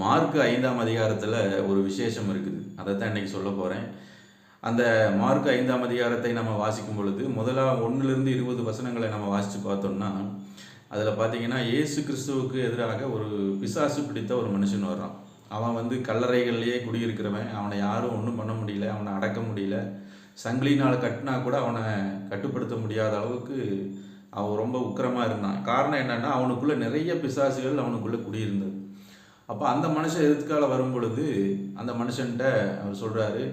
Mark ஐந்தாம் அதிகாரத்தில் ஒரு விசேஷம் இருக்குது. அதை தான் இன்றைக்கி சொல்ல போகிறேன் அந்த மார்க் ஐந்தாம் அதிகாரத்தை நம்ம வாசிக்கும் பொழுது முதலாக ஒன்றுலேருந்து இருபது வசனங்களை நம்ம வாசித்து பார்த்தோம்னா அதில் பார்த்தீங்கன்னா இயேசு கிறிஸ்துவுக்கு எதிராக ஒரு பிசாசு பிடித்த ஒரு மனுஷன் வர்றான். அவன் வந்து கல்லறைகள்லேயே குடியிருக்கிறவன். அவனை யாரும் ஒன்றும் பண்ண முடியல. அவனை அடக்க முடியல. சங்கிலினால் கட்டினா கூட அவனை கட்டுப்படுத்த முடியாத அளவுக்கு அவன் ரொம்ப உக்கிரமாக இருந்தான். காரணம் என்னென்னா அவனுக்குள்ளே நிறைய பிசாசுகள் அவனுக்குள்ளே குடியிருந்தது. அப்போ அந்த மனுஷன் எதிர்கால வரும் பொழுது அந்த மனுஷன்ட்ட அவர் சொல்கிறாரு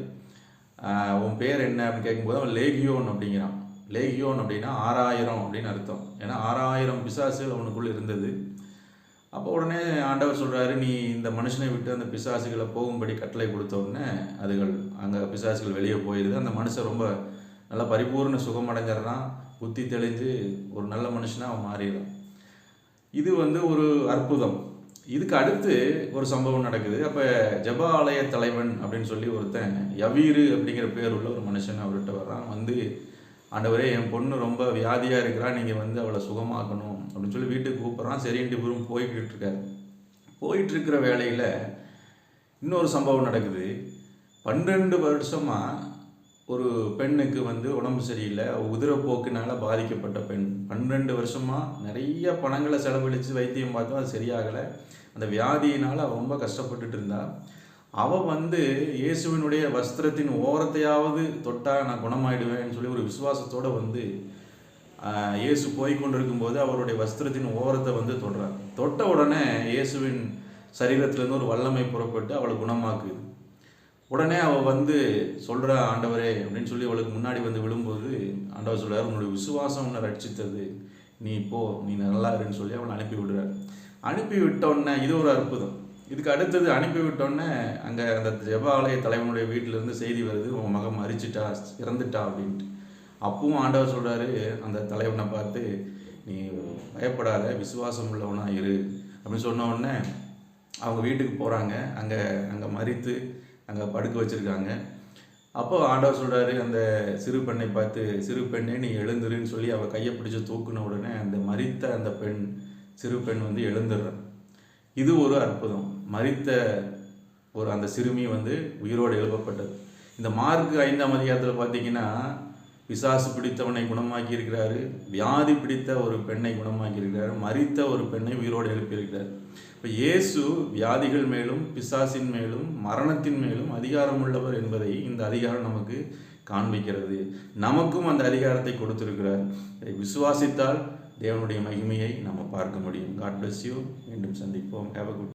உன் பேர் என்ன? அப்படின்னு கேட்கும்போது அவன் லேகியோன் அப்படிங்கிறான். லேகியோன் அப்படின்னா ஆறாயிரம் அப்படின்னு அர்த்தம். ஏன்னா ஆறாயிரம் பிசாசுகள் அவனுக்குள்ளே இருந்தது. அப்போ உடனே ஆண்டவர் சொல்கிறாரு நீ இந்த மனுஷனை விட்டு அந்த பிசாசுகளை போகும்படி கட்டளை கொடுத்த உடனே அதுகள் அங்கே பிசாசுகள் வெளியே போயிடுது அந்த மனுஷன் ரொம்ப நல்லா பரிபூர்ண சுகமடைஞ்சிடறான் புத்தி தெளிஞ்சு ஒரு நல்ல மனுஷனாக அவன் மாறிடுறான். இது வந்து ஒரு அற்புதம். இதுக்கு அடுத்து ஒரு சம்பவம் நடக்குது. அப்போ ஜப ஆலய தலைவன் அப்படின்னு சொல்லி ஒருத்தன் யவீரு அப்படிங்கிற பேர் உள்ள ஒரு மனுஷன் அவர்கிட்ட வர்றான். வந்து ஆண்டவரே என் பொண்ணு ரொம்ப வியாதியாக இருக்கிறா. நீங்கள் வந்து அவளை சுகமாக்கணும். அப்படின்னு சொல்லி வீட்டுக்கு கூப்பிட்றான். சரின்ட்டு இவரும் போய்கிட்டு இருக்காரு. போயிட்டு இருக்கிற வேலையில் இன்னொரு சம்பவம் நடக்குது. பன்னெண்டு வருஷமாக ஒரு பெண்ணுக்கு வந்து உடம்பு சரியில்லை உதிரப்போக்குனால் பாதிக்கப்பட்ட பெண். பன்னெண்டு வருஷமாக நிறைய பணங்களை செலவழித்து வைத்தியம் பார்த்தோம் அது சரியாகலை. அந்த வியாதியினால் அவள் ரொம்ப கஷ்டப்பட்டுட்டு இருந்தா. அவள் வந்து இயேசுவினுடைய வஸ்திரத்தின் ஓரத்தையாவது தொட்டால் நான் குணமாயிடுவேன்னு சொல்லி ஒரு விசுவாசத்தோடு வந்து இயேசு போய் கொண்டிருக்கும்போது அவருடைய வஸ்திரத்தின் ஓரத்தை வந்து தொடுறார். தொட்ட உடனே இயேசுவின் சரீரத்திலேருந்து ஒரு வல்லமை புறப்பட்டு அவளை குணமாக்குது. உடனே அவள் வந்து சொல்கிற ஆண்டவரே அப்படின்னு சொல்லி அவளுக்கு முன்னாடி வந்து விழும்போது ஆண்டவர் சொல்கிறார் உன்னுடைய விசுவாசம் உன்னை ரட்சித்தது. நீ போ நீ நல்லா இருன்னு சொல்லி அவனை அனுப்பி விடுறார். அனுப்பி விட்டோன்னே இது ஒரு அற்புதம். இதுக்கு அடுத்தது அனுப்பி விட்டோன்னே அங்கே அந்த ஜெபாலய தலைவனுடைய வீட்டிலேருந்து செய்தி வருது உன் மகன் மறிச்சிட்டா இறந்துட்டா அப்படின்ட்டு. அப்பவும் ஆண்டவர் சொல்கிறாரு அந்த தலைவனை பார்த்து நீ பயப்படாத விசுவாசம் உள்ளவனாக இரு. அப்படின்னு சொன்ன உடனே அவங்க வீட்டுக்கு போகிறாங்க அங்கே அங்கே மறித்து அங்கே படுக்க வச்சுருக்காங்க. அப்போ ஆண்டவர் சொல்கிறாரு அந்த சிறு பெண்ணை பார்த்து சிறு பெண்ணே நீ எழுந்துருன்னு சொல்லி அவள் கையை பிடிச்சி தூக்குன உடனே அந்த மரித்த அந்த பெண் சிறு பெண் வந்து எழுந்துடுறான் இது ஒரு அற்புதம். மரித்த ஒரு அந்த சிறுமி வந்து உயிரோடு எழுப்பப்பட்டது. இந்த மார்க் ஐந்தாம் அதிகாரத்தில் பார்த்தீங்கன்னா பிசாசு பிடித்தவனை குணமாக்கி இருக்கிறாரு வியாதி பிடித்த ஒரு பெண்ணை குணமாக்கி இருக்கிறாரு மறித்த ஒரு பெண்ணை உயிரோடு எழுப்பியிருக்கிறார். இப்போ இயேசு வியாதிகள் மேலும் பிசாசின் மேலும் மரணத்தின் மேலும் அதிகாரம் உள்ளவர் என்பதை இந்த அதிகாரம் நமக்கு காண்பிக்கிறது. நமக்கும் அந்த அதிகாரத்தை கொடுத்திருக்கிறார். இதை விசுவாசித்தால் தேவனுடைய மகிமையை நம்ம பார்க்க முடியும். காட் பிளஸ் யூ மீண்டும் சந்திப்போம். Have a good